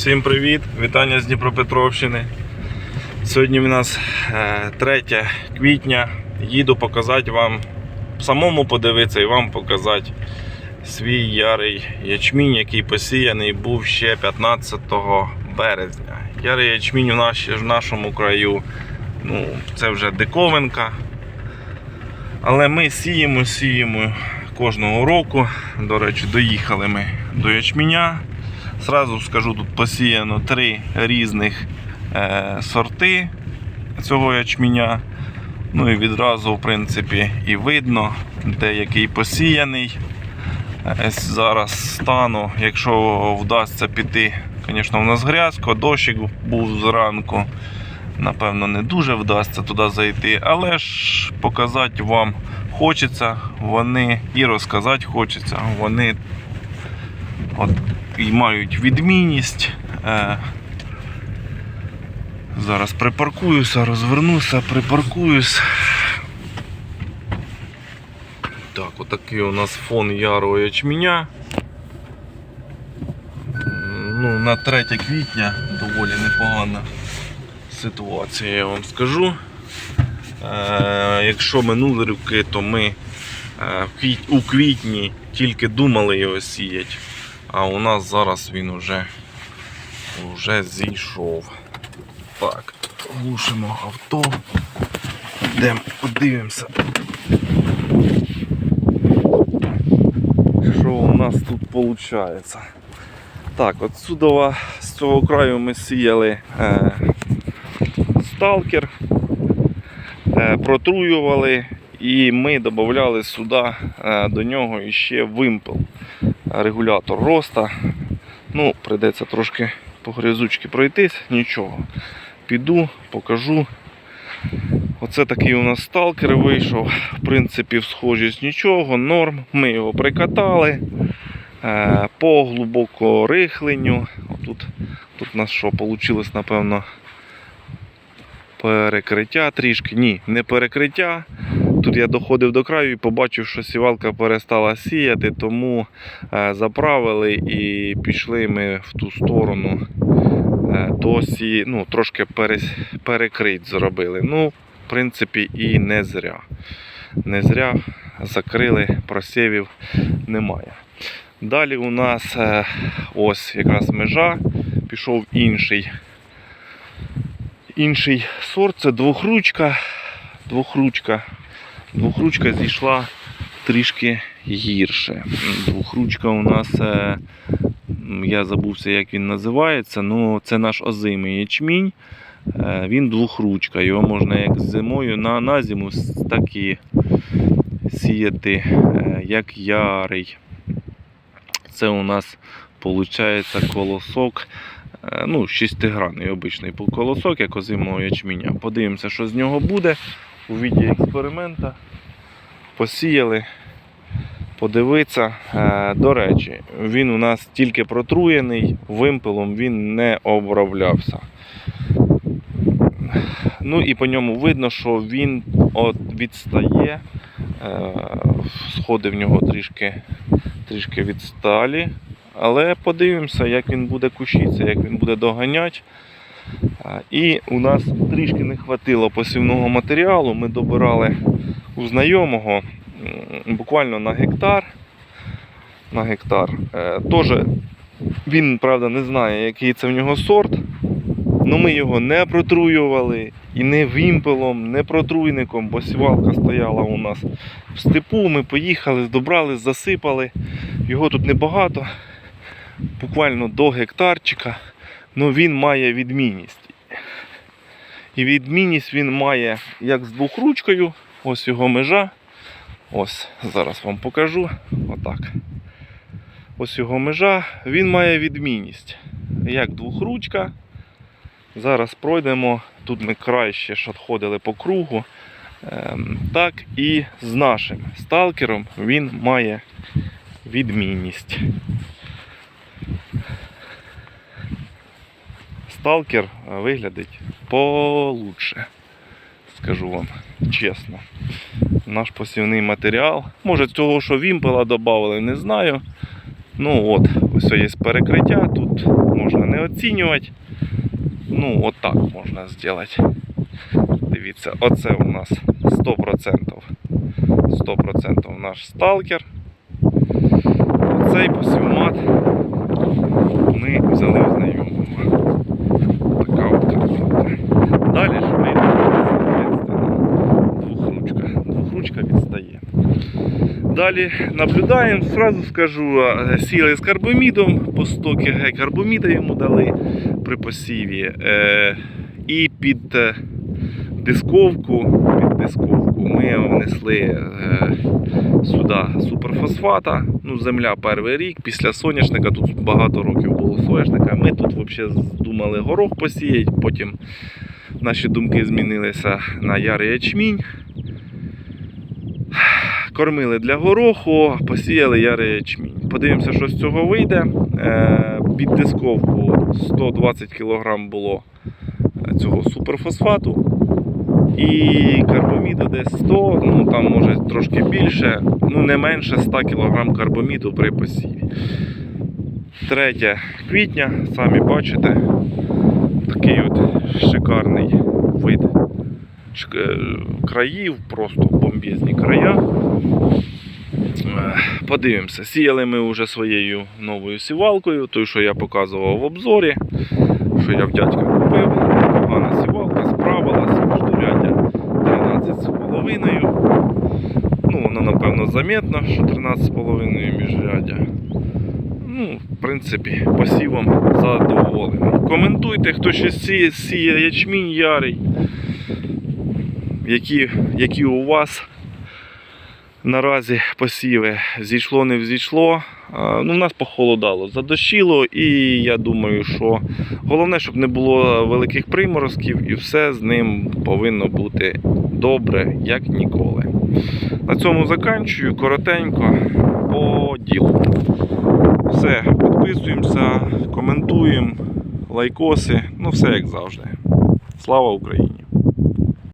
Всім привіт! Вітання з Дніпропетровщини. Сьогодні в нас е, 3 квітня. Їду показати вам, самому подивитися і вам показати свій ярий ячмінь, який посіяний був ще 15 березня. Ярий ячмінь у нас, в нашому краю ну, це вже диковинка. Але ми сіємо, сіємо кожного року. До речі, доїхали ми до ячменя. Зразу скажу, тут посіяно три різних е, сорти цього ячменя. Ну і відразу, в принципі, і видно, де який посіяний. Е, Зараз стану, якщо вдасться піти, звісно, в нас грязко, дощик був зранку. Напевно, не дуже вдасться туди зайти, але ж показати вам хочеться, вони і розказати хочеться. Вони от, і мають відмінність. Е, зараз припаркуюся, розвернуся, припаркуюсь. Так, отакий у нас фон ярого ячменя. Ну, на 3 квітня доволі непогана ситуація, я вам скажу. Е, якщо минули роки, то ми е, у квітні тільки думали його сіяти, а у нас зараз він уже, уже зійшов. Так, глушимо авто. Йдемо, подивимося. Що у нас тут виходить? Так, отсюда з цього краю ми сіяли е, сталкер, е, протруювали і ми додавали сюди е, до нього ще вимпел, регулятор роста. Ну, прийдеться трошки по грязучки пройтись, нічого. Піду, покажу. Оце такий у нас сталкер вийшов. В принципі, схожість нічого, норм. Ми його прикатали е, по глибоко рихленню. Тут, тут у нас що вийшло, напевно, перекриття трішки. Ні, не перекриття. Тут я доходив до краю і побачив, що сівалка перестала сіяти, тому е, заправили і пішли ми в ту сторону. Е, досі ну, трошки перекрить зробили. Ну, в принципі, і не зря. Не зря закрили, просівів немає. Далі у нас е, ось якраз межа, пішов інший. Інший сорт це двохручка. Двохручка. Двохручка зійшла трішки гірше. Двохручка у нас, е, я забувся, як він називається. Ну, це наш озимий ячмінь. Е, Він двохручка. Його можна як зимою на, на зиму, так і сіяти, е, як ярий. Це у нас виходить колосок. Ну, шестигранний обичний колосок, як озимого ячменя. Подивимося, що з нього буде у віді експеримента. Посіяли, подивитися. Е, До речі, він у нас тільки протруєний, вимпелом він не оброблявся. Ну і по ньому видно, що він от відстає. Е, Сходи в нього трішки, трішки відсталі. Але подивимося, як він буде кущитися, як він буде доганяти. І у нас трішки не хватило посівного матеріалу. Ми добирали у знайомого буквально на гектар. На гектар. Е, Тоже він, правда, не знає, який це в нього сорт. Ну ми його не протруювали і не вімпелом, не протруйником, бо сівалка стояла у нас в степу. Ми поїхали, добрали, засипали. Його тут небагато, буквально до гектарчика. Ну він має відмінність. І відмінність він має як з двохручкою, ось його межа. Ось, зараз вам покажу. Отак. Ось його межа, він має відмінність. Як двохручка. Зараз пройдемо. Тут ми краще ж по кругу. Ем, Так і з нашим сталкером він має відмінність. Сталкер виглядить получше, скажу вам чесно. Наш посівний матеріал. Може, цього, що вімпела додали, не знаю. Ну от, Ось є перекриття, тут можна не оцінювати. Ну, отак можна зробити. Дивіться, оце у нас 100%. 100% наш сталкер. Оцей посівмат ми взяли в знайомого. Така от картинка. Далі ж вийде, соответственно, двохручка. Двохручка відстає. Далі наблюдаємо, сразу скажу, сіли з карбомідом, по 100 кг карбоміда йому дали при посіві. Е, І під е, дисковку, під дисковку ми внесли е, сюди суперфосфата. Ну, земля перший рік, після соняшника, тут багато років було соняшника. Ми тут взагалі думали горох посіяти, потім наші думки змінилися на ярий ячмінь. Кормили для гороху, посіяли ярий ячмінь. Подивимося, що з цього вийде. Е, Під дисковку 120 кг було цього суперфосфату. І карбоміду десь 100, ну там може трошки більше, ну не менше 100 кг карбоміду при посіві. 3 квітня, самі бачите, такий от шикарний е, країв, просто бомбезні края. Е, Подивимося, сіяли ми вже своєю новою сівалкою, той, що я показував в обзорі, що я в дядька купив. Непогана сівалка, справилася, міждуряддя 13,5. Ну, воно напевно заметно, що 13,5 міжряддя. Ну, в принципі, посівом задоволений. Коментуйте, хто ще сіє, сіє ячмінь ярий, які, які у вас наразі посіви зійшло, не взійшло. Ну, в нас похолодало, задощило, і я думаю, що головне, щоб не було великих приморозків, і все з ним повинно бути добре, як ніколи. На цьому заканчую коротенько по ділу. Все, підписуємося, коментуємо, лайкоси, ну все як завжди. Слава Україні!